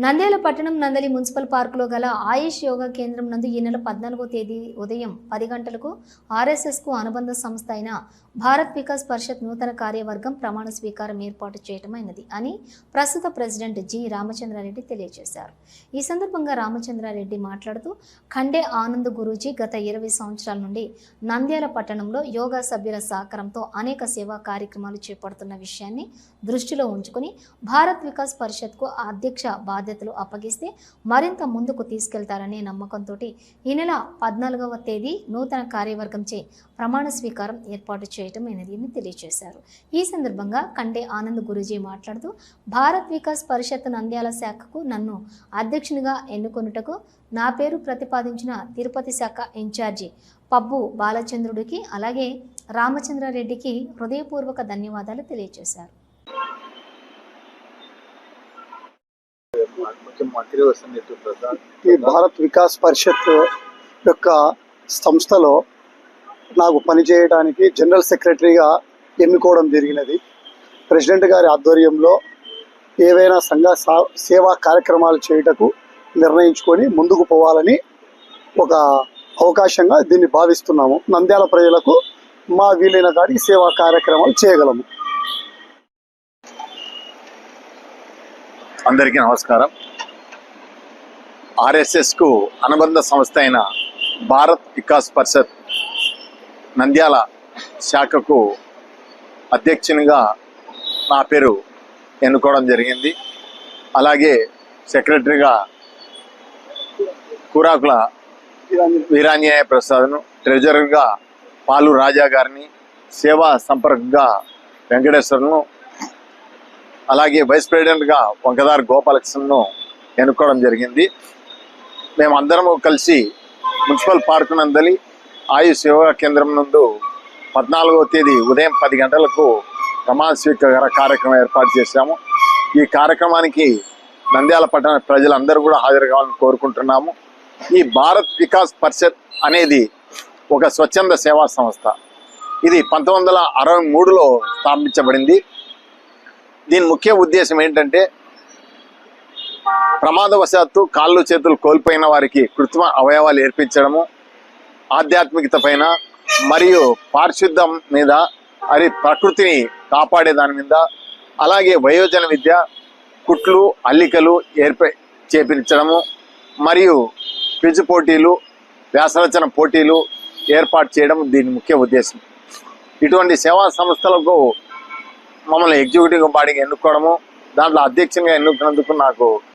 నంద్యాల పట్టణం నందలి మున్సిపల్ పార్కులో గల ఆయుష్ యోగా కేంద్రం నందు ఈ నెల పద్నాలుగో తేదీ ఉదయం పది గంటలకు ఆర్ఎస్ఎస్కు అనుబంధ సంస్థ అయిన భారత్ వికాస్ పరిషత్ నూతన కార్యవర్గం ప్రమాణ స్వీకారం ఏర్పాటు చేయటమైనది అని ప్రస్తుత ప్రెసిడెంట్ జి రామచంద్రారెడ్డి తెలియజేశారు. ఈ సందర్భంగా రామచంద్రారెడ్డి మాట్లాడుతూ ఖండే ఆనంద్ గురూజీ గత ఇరవై సంవత్సరాల నుండి నంద్యాల పట్టణంలో యోగా సభ్యుల సహకారంతో అనేక సేవా కార్యక్రమాలు చేపడుతున్న విషయాన్ని దృష్టిలో ఉంచుకుని భారత్ వికాస్ పరిషత్కు అధ్యక్ష బాధ్యతలు అప్పగిస్తే మరింత ముందుకు తీసుకెళ్తారనే నమ్మకంతో ఈ నెల పద్నాలుగవ తేదీ నూతన కార్యవర్గంచే ప్రమాణ స్వీకారం ఏర్పాటు చేయటం అనేది తెలియజేశారు ఈ సందర్భంగా కండే ఆనంద్ గురూజీ మాట్లాడుతూ భారత్ వికాస్ పరిషత్ నంద్యాల శాఖకు నన్ను అధ్యక్షునిగా ఎన్నుకొనుటకు నా పేరు ప్రతిపాదించిన తిరుపతి శాఖ ఇన్ఛార్జి పబ్బు బాలచంద్రుడికి అలాగే రామచంద్రారెడ్డికి హృదయపూర్వక ధన్యవాదాలు తెలియజేశారు వస్తుంది ఈ భారత్ వికాస్ పరిషత్ యొక్క సంస్థలో నాకు పనిచేయడానికి జనరల్ సెక్రటరీగా ఎన్నుకోవడం జరిగినది. ప్రెసిడెంట్ గారి ఆధ్వర్యంలో ఏవైనా సంఘ సా- సేవా కార్యక్రమాలు చేయుటకు నిర్ణయించుకొని ముందుకు పోవాలని ఒక అవకాశంగా దీన్ని భావిస్తున్నాము. నంద్యాల ప్రజలకు మా వీలైన కాడికి సేవా కార్యక్రమాలు చేయగలము. అందరికీ నమస్కారం. ఆర్ఎస్ఎస్కు అనుబంధ సంస్థ అయిన భారత్ వికాస్ పరిషత్ నంద్యాల శాఖకు అధ్యక్షునిగా నా పేరు ఎన్నుకోవడం జరిగింది. అలాగే సెక్రటరీగా కూరాకుల వీరాంజనేయ ప్రసాద్ను ట్రెజరర్గా పాలు రాజా గారిని సేవా సంపర్క్గా వెంకటేశ్వర్ను అలాగే వైస్ ప్రెసిడెంట్గా వంకదార్ గోపాలకృష్ణను ఎన్నుకోవడం జరిగింది. మేమందరము కలిసి మున్సిపల్ పార్కు నందలి ఆయుష్ యోగా కేంద్రం నందు పద్నాలుగవ తేదీ ఉదయం పది గంటలకు ప్రమాణ స్వీకార కార్యక్రమం ఏర్పాటు చేశాము. ఈ కార్యక్రమానికి నంద్యాల పట్టణ ప్రజలందరూ కూడా హాజరు కావాలని కోరుకుంటున్నాము. ఈ భారత్ వికాస్ పరిషత్ అనేది ఒక స్వచ్ఛంద సేవా సంస్థ. ఇది పంతొమ్మిది వందల అరవై మూడులో స్థాపించబడింది. దీని ముఖ్య ఉద్దేశం ఏంటంటే ప్రమాదవశాత్తు కాళ్ళు చేతులు కోల్పోయిన వారికి కృత్రిమ అవయవాలు ఏర్పించడము ఆధ్యాత్మికత పైన మరియు పారిశుద్ధం మీద అది ప్రకృతిని కాపాడే దాని మీద అలాగే వయోజన విద్య కుట్లు అల్లికలు ఏర్ప చేపించడము మరియు క్విజ్ పోటీలు వ్యాసరచన పోటీలు ఏర్పాటు చేయడం దీని ముఖ్య ఉద్దేశం. ఇటువంటి సేవా సంస్థలకు మమ్మల్ని ఎగ్జిక్యూటివ్ బాడీకి ఎన్నుకోవడము దాంట్లో అధ్యక్షంగా ఎన్నుకున్నందుకు నాకు